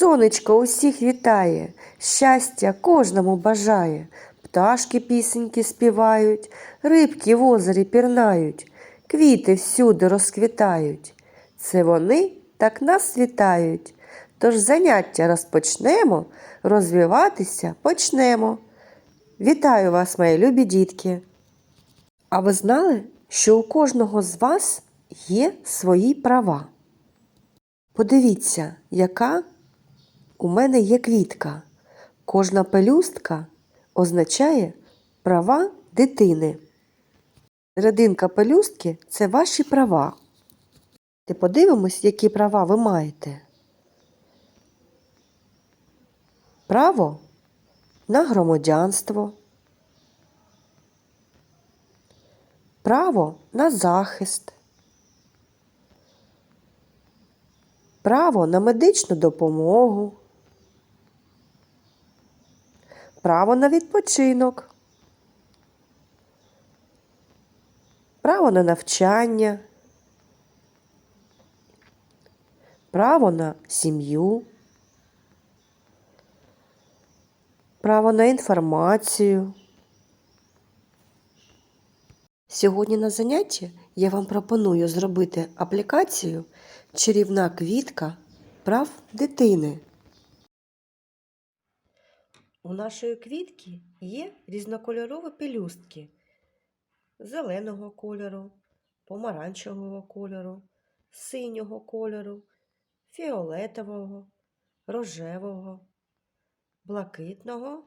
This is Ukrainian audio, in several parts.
Сонечко усіх вітає, щастя кожному бажає. Пташки пісеньки співають, рибки в озері пірнають, квіти всюди розквітають. Це вони так нас вітають. Тож заняття розпочнемо, розвиватися почнемо. Вітаю вас, мої любі дітки! А ви знали, що у кожного з вас є свої права? Подивіться, яка у мене є квітка. Кожна пелюстка означає права дитини. Серединка пелюстки це ваші права. Ти подивимось, які права ви маєте. Право на громадянство. Право на захист. Право на медичну допомогу. Право на відпочинок. Право на навчання. Право на сім'ю. Право на інформацію. Сьогодні на занятті я вам пропоную зробити аплікацію Чарівна квітка прав дитини. У нашої квітки є різнокольорові пелюстки зеленого кольору, помаранчевого кольору, синього кольору, фіолетового, рожевого, блакитного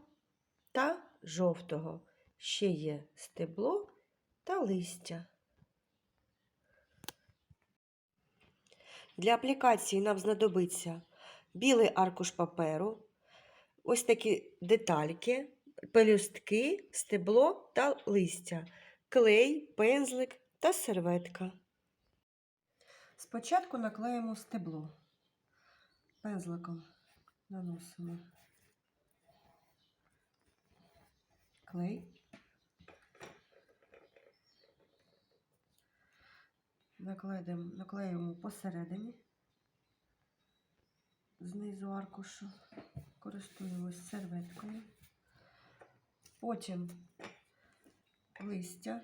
та жовтого. Ще є стебло та листя. Для аплікації нам знадобиться білий аркуш паперу, ось такі детальки, пелюстки, стебло та листя, клей, пензлик та серветка. Спочатку наклеїмо стебло. Пензликом наносимо клей. Накладемо, наклеїмо посередині, знизу аркушу, користуємось серветкою. Потім листя.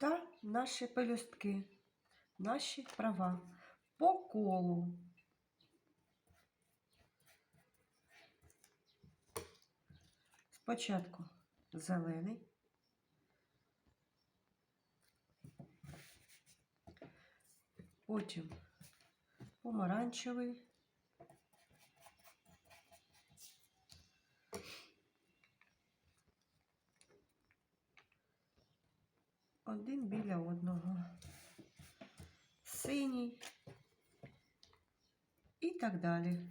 Та наші пелюстки, наші права. По колу. Спочатку зелений, потім помаранчевий, один біля одного, синій і так далі.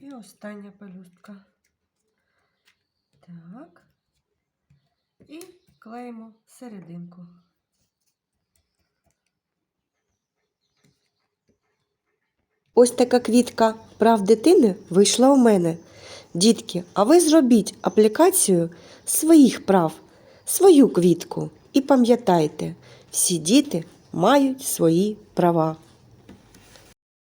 І остання пелюстка. Так. І клеїмо серединку. Ось така квітка прав дитини вийшла у мене. Дітки, а ви зробіть аплікацію своїх прав, свою квітку. І пам'ятайте, всі діти мають свої права.